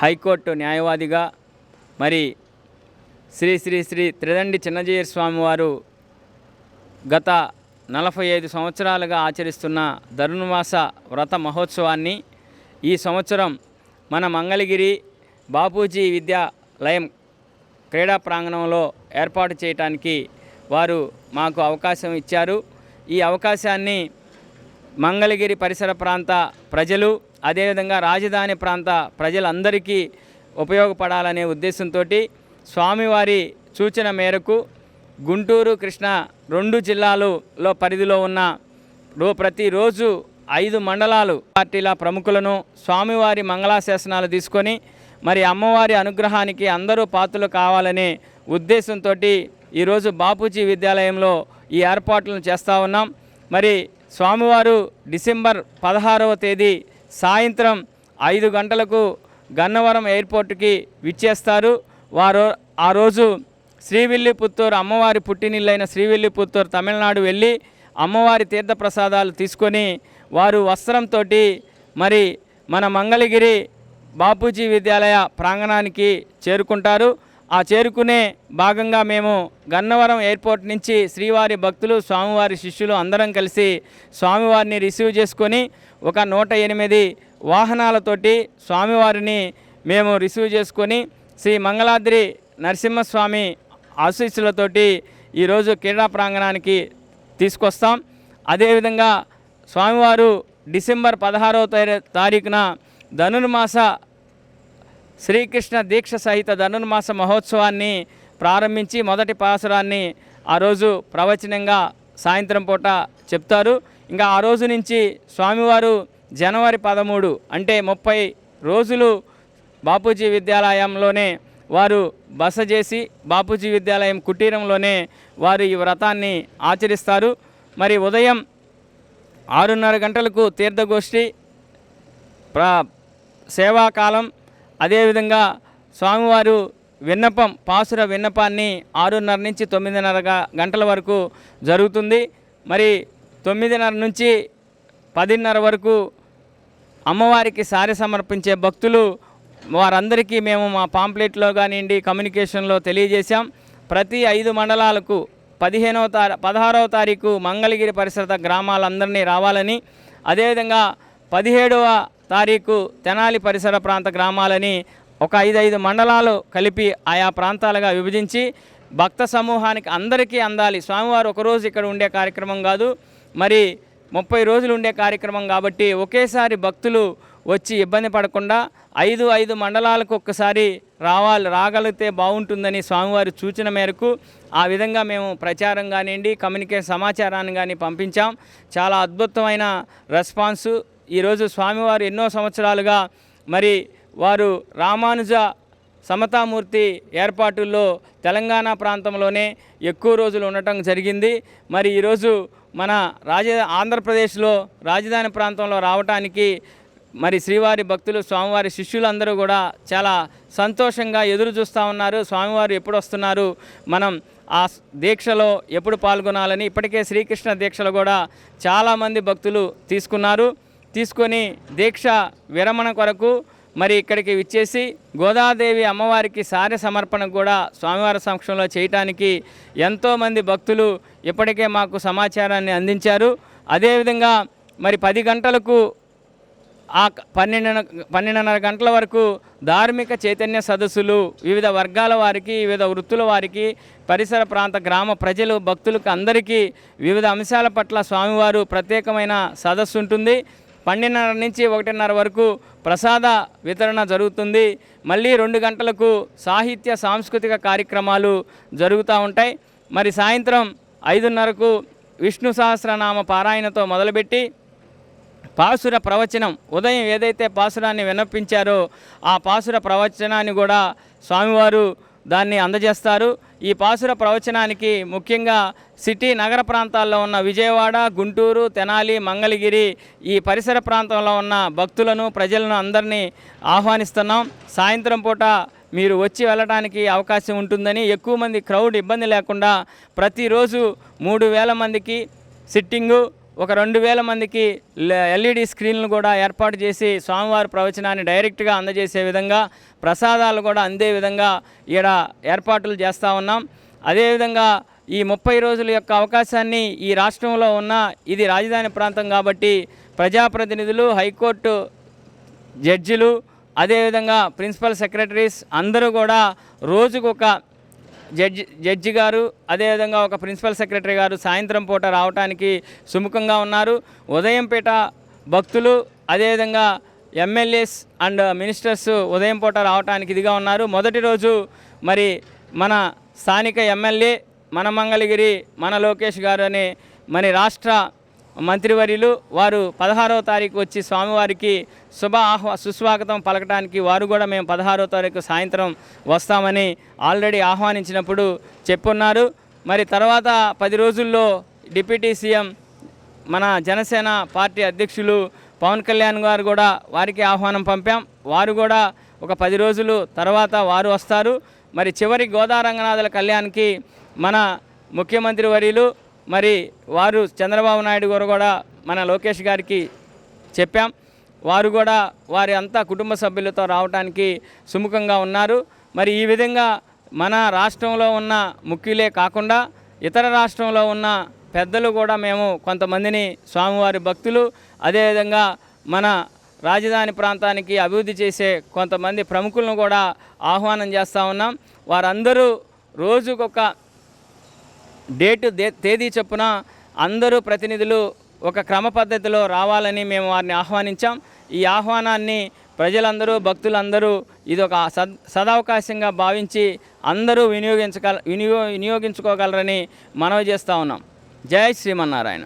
High court న్యాయవాదిగా మరి శ్రీ శ్రీ శ్రీ త్రిదండి చిన్నజీయర్ స్వామివారు గత నలభై ఐదు సంవత్సరాలుగా ఆచరిస్తున్న ధరుణవాస వ్రత మహోత్సవాన్ని ఈ సంవత్సరం మన మంగళగిరి బాపూజీ విద్యాలయం క్రీడా ప్రాంగణంలో ఏర్పాటు చేయటానికి వారు మాకు అవకాశం ఇచ్చారు. ఈ అవకాశాన్ని మంగళగిరి పరిసర ప్రాంత ప్రజలు అదేవిధంగా రాజధాని ప్రాంత ప్రజలందరికీ ఉపయోగపడాలనే ఉద్దేశంతో స్వామివారి సూచన మేరకు గుంటూరు కృష్ణ రెండు జిల్లాలలో పరిధిలో ఉన్న రో ప్రతిరోజు ఐదు మండలాలు పార్టీల ప్రముఖులను స్వామివారి మంగళాశాసనాలు తీసుకొని మరి అమ్మవారి అనుగ్రహానికి అందరూ పాత్రలు కావాలనే ఉద్దేశంతో ఈరోజు బాపూజీ విద్యాలయంలో ఈ ఏర్పాట్లను చేస్తూ ఉన్నాం. మరి స్వామివారు డిసెంబర్ పదహారవ తేదీ సాయంత్రం ఐదు గంటలకు గన్నవరం ఎయిర్పోర్టుకి విచ్చేస్తారు. వారు ఆ రోజు శ్రీవిల్లిపుత్తూరు అమ్మవారి పుట్టినిల్లైన శ్రీవిల్లిపుత్తూరు తమిళనాడు వెళ్ళి అమ్మవారి తీర్థప్రసాదాలు తీసుకొని వారు వస్త్రంతో మరి మన మంగళగిరి బాపూజీ విద్యాలయ ప్రాంగణానికి చేరుకుంటారు. ఆ చేరుకునే భాగంగా మేము గన్నవరం ఎయిర్పోర్ట్ నుంచి శ్రీవారి భక్తులు స్వామివారి శిష్యులు అందరం కలిసి స్వామివారిని రిసీవ్ చేసుకొని ఒక నూట ఎనిమిది వాహనాలతోటి స్వామివారిని మేము రిసీవ్ చేసుకొని శ్రీ మంగళాద్రి నరసింహస్వామి ఆశీస్సులతోటి ఈరోజు క్రీడా ప్రాంగణానికి తీసుకొస్తాం. అదేవిధంగా స్వామివారు డిసెంబర్ పదహారవ తారీఖున ధనుర్మాస శ్రీకృష్ణ దీక్ష సహిత ధనుర్మాస మహోత్సవాన్ని ప్రారంభించి మొదటి పాసురాన్ని ఆ రోజు ప్రవచనంగా సాయంత్రం పూట చెప్తారు. ఇంకా ఆ రోజు నుంచి స్వామివారు జనవరి పదమూడు అంటే ముప్పై రోజులు బాపూజీ విద్యాలయంలోనే వారు బస చేసి బాపూజీ విద్యాలయం కుటీరంలోనే వారు ఈ వ్రతాన్ని ఆచరిస్తారు. మరి ఉదయం ఆరున్నర గంటలకు తీర్థగోష్ఠి ప్ర సేవాకాలం అదేవిధంగా స్వామివారు విన్నపం పాసుర విన్నపాన్ని ఆరున్నర నుంచి తొమ్మిదిన్నర గంటల వరకు జరుగుతుంది. మరి తొమ్మిదిన్నర నుంచి పదిన్నర వరకు అమ్మవారికి సారి సమర్పించే భక్తులు వారందరికీ మేము మా పాంప్లెట్లో కానివ్వండి కమ్యూనికేషన్లో తెలియజేశాం. ప్రతి ఐదు మండలాలకు పదిహేనవ తారీ పదహారవ తారీఖు మంగళగిరి పరిసర గ్రామాలందరినీ రావాలని అదేవిధంగా పదిహేడవ తారీఖు తెనాలి పరిసర ప్రాంత గ్రామాలని ఒక ఐదు ఐదు మండలాలు కలిపి ఆయా ప్రాంతాలుగా విభజించి భక్త సమూహానికి అందరికీ అందాలి. స్వామివారు ఒకరోజు ఇక్కడ ఉండే కార్యక్రమం కాదు మరి ముప్పై రోజులు ఉండే కార్యక్రమం కాబట్టి ఒకేసారి భక్తులు వచ్చి ఇబ్బంది పడకుండా ఐదు ఐదు మండలాలకు ఒక్కసారి రావాలి రాగలిగితే బాగుంటుందని స్వామివారి సూచన మేరకు ఆ విధంగా మేము ప్రచారం కానివ్వండి కమ్యూనికేషన్ సమాచారాన్ని కానీ పంపించాం. చాలా అద్భుతమైన రెస్పాన్సు ఈరోజు స్వామివారు ఎన్నో సంవత్సరాలుగా మరి వారు రామానుజ సమతామూర్తి ఏర్పాటుల్లో తెలంగాణ ప్రాంతంలోనే ఎక్కువ రోజులు ఉండటం జరిగింది. మరి ఈరోజు మన రాజ ఆంధ్రప్రదేశ్లో రాజధాని ప్రాంతంలో రావటానికి మరి శ్రీవారి భక్తులు స్వామివారి శిష్యులందరూ కూడా చాలా సంతోషంగా ఎదురు చూస్తూ ఉన్నారు. స్వామివారు ఎప్పుడు వస్తున్నారు? మనం ఆ దీక్షలో ఎప్పుడు పాల్గొనాలని ఇప్పటికే శ్రీకృష్ణ దీక్షలో కూడా చాలామంది భక్తులు తీసుకున్నారు. తీసుకొని దీక్ష విరమణ కొరకు మరి ఇక్కడికి విచ్చేసి గోదాదేవి అమ్మవారికి సార్య సమర్పణ కూడా స్వామివారి సమక్షంలో చేయటానికి ఎంతోమంది భక్తులు ఇప్పటికే మాకు సమాచారాన్ని అందించారు. అదేవిధంగా మరి పది గంటలకు ఆ పన్నెండున్న పన్నెండున్నర గంటల వరకు ధార్మిక చైతన్య సదస్సులు వివిధ వర్గాల వారికి వివిధ వృత్తుల వారికి పరిసర ప్రాంత గ్రామ ప్రజలు భక్తులకు అందరికీ వివిధ అంశాల పట్ల స్వామివారు ప్రత్యేకమైన సదస్సు ఉంటుంది. పన్నెండున్నర నుంచి ఒకటిన్నర వరకు ప్రసాద వితరణ జరుగుతుంది. మళ్ళీ రెండు గంటలకు సాహిత్య సాంస్కృతిక కార్యక్రమాలు జరుగుతూ ఉంటాయి. మరి సాయంత్రం ఐదున్నరకు విష్ణు సహస్రనామ పారాయణతో మొదలుపెట్టి పాసుర ప్రవచనం ఉదయం ఏదైతే పాసురాన్ని విన్నపించారో ఆ పాసుర ప్రవచనాన్ని కూడా స్వామివారు దాన్ని అందజేస్తారు. ఈ పాసుర ప్రవచనానికి ముఖ్యంగా సిటీ నగర ప్రాంతాల్లో ఉన్న విజయవాడ గుంటూరు తెనాలి మంగళగిరి ఈ పరిసర ప్రాంతంలో ఉన్న భక్తులను ప్రజలను అందరినీ ఆహ్వానిస్తున్నాం. సాయంత్రం పూట మీరు వచ్చి వెళ్ళడానికి అవకాశం ఉంటుందని ఎక్కువ మంది క్రౌడ్ ఇబ్బంది లేకుండా ప్రతిరోజు మూడు వేల మందికి సిట్టింగు ఒక రెండు వేల మందికి ఎల్ఈడి స్క్రీన్లు కూడా ఏర్పాటు చేసి స్వామివారి ప్రవచనాన్ని డైరెక్ట్గా అందజేసే విధంగా ప్రసాదాలు కూడా అందే విధంగా ఈడ ఏర్పాట్లు చేస్తూ ఉన్నాం. అదేవిధంగా ఈ ముప్పై రోజుల యొక్క అవకాశాన్ని ఈ రాష్ట్రంలో ఉన్న ఇది రాజధాని ప్రాంతం కాబట్టి ప్రజాప్రతినిధులు హైకోర్టు జడ్జిలు అదేవిధంగా ప్రిన్సిపల్ సెక్రటరీస్ అందరూ కూడా రోజుకొక జడ్జి జడ్జి గారు అదేవిధంగా ఒక ప్రిన్సిపల్ సెక్రటరీ గారు సాయంత్రం పూట రావడానికి సుముఖంగా ఉన్నారు. ఉదయంపేట భక్తులు అదేవిధంగా ఎమ్మెల్యేస్ అండ్ మినిస్టర్స్ ఉదయం పూట రావడానికి ఇదిగా ఉన్నారు. మొదటి రోజు మరి మన స్థానిక ఎమ్మెల్యే మన మంగళగిరి మన లోకేష్ గారు అనే మన రాష్ట్ర మంత్రివర్యులు వారు పదహారవ తారీఖు వచ్చి స్వామివారికి శుభ ఆహ్వా సుస్వాగతం పలకటానికి వారు కూడా మేము పదహారవ తారీఖు సాయంత్రం వస్తామని ఆల్రెడీ ఆహ్వానించినప్పుడు చెప్పున్నారు. మరి తర్వాత పది రోజుల్లో డిప్యూటీ సీఎం మన జనసేన పార్టీ అధ్యక్షులు పవన్ కళ్యాణ్ గారు కూడా వారికి ఆహ్వానం పంపాం. వారు కూడా ఒక పది రోజులు తర్వాత వారు వస్తారు. మరి చివరి గోదా రంగనాథుల కళ్యాణ్కి మన ముఖ్యమంత్రి వర్యులు మరి వారు చంద్రబాబు నాయుడు గారు కూడా మన లోకేష్ గారికి చెప్పాం. వారు కూడా వారి అంతా కుటుంబ సభ్యులతో రావడానికి సుముఖంగా ఉన్నారు. మరి ఈ విధంగా మన రాష్ట్రంలో ఉన్న ముఖ్యులే కాకుండా ఇతర రాష్ట్రంలో ఉన్న పెద్దలు కూడా మేము కొంతమందిని స్వామివారి భక్తులు అదేవిధంగా మన రాజధాని ప్రాంతానికి అభివృద్ధి చేసే కొంతమంది ప్రముఖులను కూడా ఆహ్వానం చేస్తూ ఉన్నాం. వారందరూ రోజుకొక డేటు తేదీ చొప్పున అందరూ ప్రతినిధులు ఒక క్రమ పద్ధతిలో రావాలని మేము వారిని ఆహ్వానించాం. ఈ ఆహ్వానాన్ని ప్రజలందరూ భక్తులందరూ ఇది ఒక సద్ సదవకాశంగా భావించి అందరూ వినియోగించగల వినియో వినియోగించుకోగలరని మనవి చేస్తూ ఉన్నాం. జై శ్రీమన్నారాయణ.